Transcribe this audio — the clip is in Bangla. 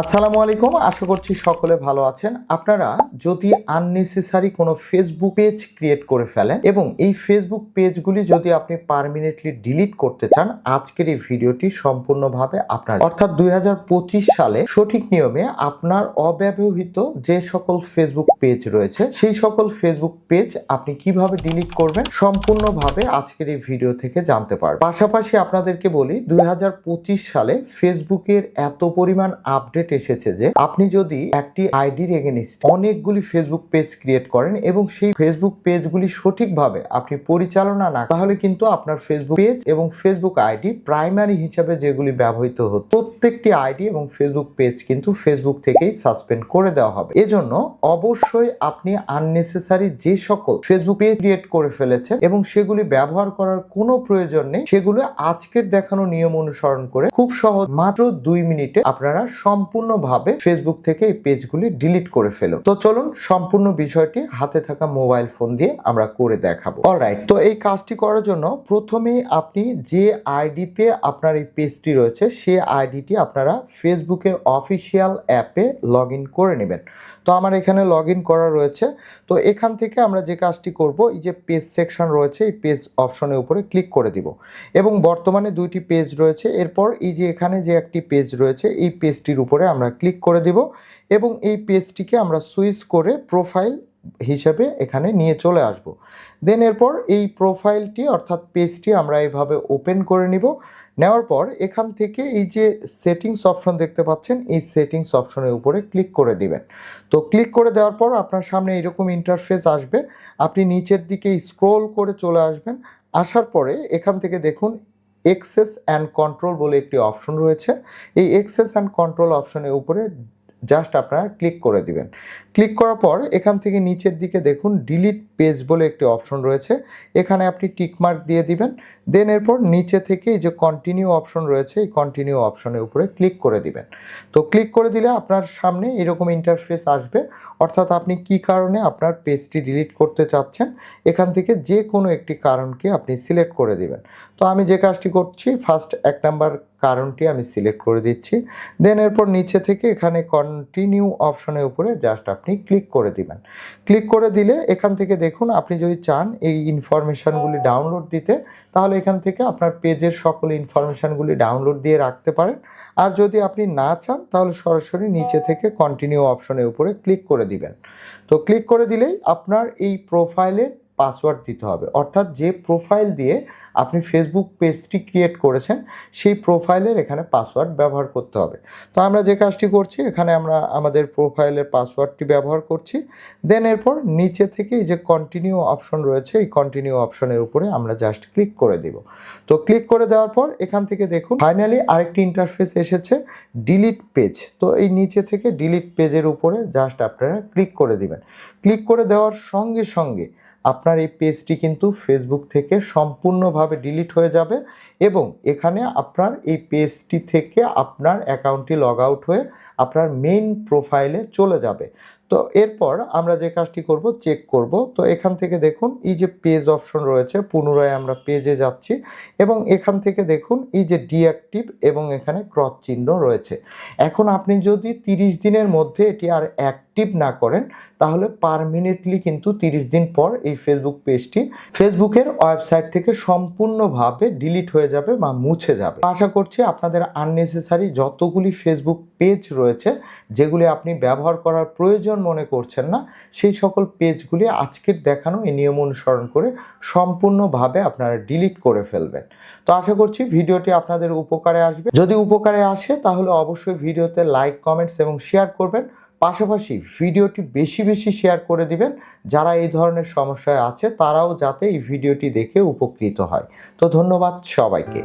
আসসালামু আলাইকুম, আশা করছি সকলে ভালো আছেন। আপনারা যদি আননেসেসারি কোনো ফেসবুক পেজ ক্রিয়েট করে ফেলেন এবং এই ফেসবুক পেজগুলি যদি আপনি পারমানেন্টলি ডিলিট করতে চান, আজকের এই ভিডিওটি সম্পূর্ণভাবে আপনার অর্থাৎ দুই হাজার পঁচিশ সালে সঠিক নিয়মে আপনার অব্যবহৃত যে সকল ফেসবুক পেজ রয়েছে, সেই সকল ফেসবুক পেজ আপনি কীভাবে ডিলিট করবেন সম্পূর্ণভাবে আজকের এই ভিডিও থেকে জানতে পারবেন। পাশাপাশি আপনাদেরকে বলি, দুই হাজার পঁচিশ সালে ফেসবুকের এত পরিমাণ আপডেট এসেছে যে আপনি যদি একটি আইডির এগেনিস্ট অনেকগুলি ফেসবুক পেজ ক্রিয়েট করেন এবং সেই ফেসবুক পেজগুলি সঠিকভাবে আপনি পরিচালনা না তাহলে কিন্তু আপনার ফেসবুক পেজ এবং ফেসবুক আইডি প্রাইমারি হিসাবে যেগুলি ব্যবহৃত হতো প্রত্যেকটি আইডি এবং ফেসবুক পেজ কিন্তু ফেসবুক থেকেই সাসপেন্ড করে দেওয়া হবে। এজন্য অবশ্যই আপনি আননেসেসারি যে সকল ফেসবুক পেজ ক্রিয়েট করে ফেলেছেন এবং সেগুলি ব্যবহার করার কোনো প্রয়োজন নেই, সেগুলো আজকের দেখানো নিয়ম অনুসরণ করে খুব সহজ মাত্র দুই মিনিটে আপনারা সম্পূর্ণভাবে ফেসবুক থেকে এই পেজগুলি ডিলিট করে ফেলুন। তো চলুন সম্পূর্ণ বিষয়টি হাতে থাকা মোবাইল ফোন দিয়ে আমরা করে দেখাবো। অলরাইট তো এই কাজটি করার জন্য প্রথমেই আপনি যে আইডিতে আপনার এই পেজটি রয়েছে সেই আইডিটি আপনারা ফেসবুকের অফিসিয়াল অ্যাপে লগ করে নেবেন। তো আমার এখানে লগ ইন করা রয়েছে। তো এখান থেকে আমরা যে কাজটি করব, এই যে পেজ সেকশন রয়েছে, এই পেজ অপশনের উপরে ক্লিক করে দিব। এবং বর্তমানে দুইটি পেজ রয়েছে। এরপর এই যে এখানে যে একটি পেজ রয়েছে, এই পেজটির উপরে আমরা ক্লিক করে দিব। এবং এই পেজটিকে আমরা সুইচ করে প্রোফাইল হিসেবে এখানে নিয়ে চলে আসব। দেন এরপর এই প্রোফাইলটি অর্থাৎ পেজটি আমরা এইভাবে ওপেন করে নিব। নেওয়ার পর এখান থেকে এই যে সেটিংস অপশন দেখতে পাচ্ছেন, এই সেটিংস অপশনের উপরে ক্লিক করে দিবেন। তো ক্লিক করে দেওয়ার পর আপনার সামনে এরকম ইন্টারফেস আসবে। আপনি নিচের দিকে স্ক্রোল করে চলে আসবেন। আসার পরে এখান থেকে দেখুন এক্সেস অ্যান্ড কন্ট্রোল বলে একটি অপশন রয়েছে। এই এক্সেস অ্যান্ড কন্ট্রোল অপশনের উপরে জাস্ট আপনারা ক্লিক করে দিবেন। ক্লিক করার পর এখান থেকে নিচের দিকে দেখুন ডিলিট পেজ বলে একটি অপশন রয়েছে। এখানে আপনি টিকমার্ক দিয়ে দিবেন। দেন এরপর নিচে থেকে এই যে কন্টিনিউ অপশন রয়েছে, এই কন্টিনিউ অপশনের উপরে ক্লিক করে দিবেন। তো ক্লিক করে দিলে আপনার সামনে এরকম ইন্টারফেস আসবে। অর্থাৎ আপনি কি কারণে আপনার পেজটি ডিলিট করতে চাচ্ছেন, এখান থেকে যে কোনো একটি কারণকে আপনি সিলেক্ট করে দিবেন। তো আমি যে কাজটি করছি ফার্স্ট এক নাম্বার কারণটি আমি সিলেক্ট করে দিচ্ছি। দেন এরপর নিচে থেকে এখানে কন্টিনিউ অপশনের উপরে জাস্ট আপনি ক্লিক করে দিবেন। ক্লিক করে দিলে এখান থেকে দেখুন, আপনি যদি চান এই ইনফরমেশানগুলি ডাউনলোড দিতে, তাহলে এখান থেকে আপনার পেজের সকল ইনফরমেশানগুলি ডাউনলোড দিয়ে রাখতে পারেন। আর যদি আপনি না চান, তাহলে সরাসরি নিচে থেকে কন্টিনিউ অপশনের উপরে ক্লিক করে দিবেন। তো ক্লিক করে দিলেই আপনার এই প্রোফাইলের পাসওয়ার্ড দিতে হবে। অর্থাৎ যে প্রোফাইল দিয়ে আপনি ফেসবুক পেজটি ক্রিয়েট করেছেন, সেই প্রোফাইলের এখানে পাসওয়ার্ড ব্যবহার করতে হবে। তো আমরা যে কাজটি করছি, এখানে আমরা আমাদের প্রোফাইলের পাসওয়ার্ডটি ব্যবহার করছি। দেন এরপর নিচে থেকে এই যে কন্টিনিউ অপশন রয়েছে, এই কন্টিনিউ অপশনের উপরে আমরা জাস্ট ক্লিক করে দিব। তো ক্লিক করে দেওয়ার পর এখান থেকে দেখুন ফাইনালি আরেকটি ইন্টারফেস এসেছে ডিলিট পেজ তো এই নিচে থেকে ডিলিট পেজের উপরে জাস্ট আপনারা ক্লিক করে দিবেন। ক্লিক করে দেওয়ার সঙ্গে সঙ্গে আপনার এই পেজটি কিন্তু ফেসবুক থেকে সম্পূর্ণভাবে ডিলিট হয়ে যাবে এবং এখানে আপনার এই পেজটি থেকে আপনার অ্যাকাউন্টটি লগ আউট হয়ে আপনার মেইন প্রোফাইলে চলে যাবে। তো এরপর আমরা যে কাজটি করব চেক করব। তো এখান থেকে দেখুন, এই যে পেজ অপশন রয়েছে, পুনরায় আমরা পেজে যাচ্ছি এবং এখান থেকে দেখুন, এই যে ডিঅ্যাক্টিভ এবং এখানে ক্রস চিহ্ন রয়েছে। এখন আপনি যদি তিরিশ দিনের মধ্যে এটি আর অ্যাক্টিভ না করেন, তাহলে পারমানেন্টলি কিন্তু তিরিশ দিন পর এই ফেসবুক পেজটি ফেসবুকের ওয়েবসাইট থেকে সম্পূর্ণভাবে ডিলিট হয়ে যাবে বা মুছে যাবে। আশা করছি আপনাদের আননেসেসারি যতগুলি ফেসবুক পেজ রয়েছে, যেগুলি আপনি ব্যবহার করার প্রয়োজন মনে করছেন না, সেই সকল পেজগুলি আজকের দেখানো এই নিয়ম অনুসরণ করে সম্পূর্ণভাবে আপনারা ডিলিট করে ফেলবেন। তো আশা করছি ভিডিওটি আপনাদের উপকারে আসবে। যদি উপকারে আসে, তাহলে অবশ্যই ভিডিওতে লাইক, কমেন্টস এবং শেয়ার করবেন। পাশাপাশি ভিডিওটি বেশি বেশি শেয়ার করে দিবেন। যারা এই ধরনের সমস্যায় আছে, তারাও যাতে এই ভিডিওটি দেখে উপকৃত হয়। তো ধন্যবাদ সবাইকে।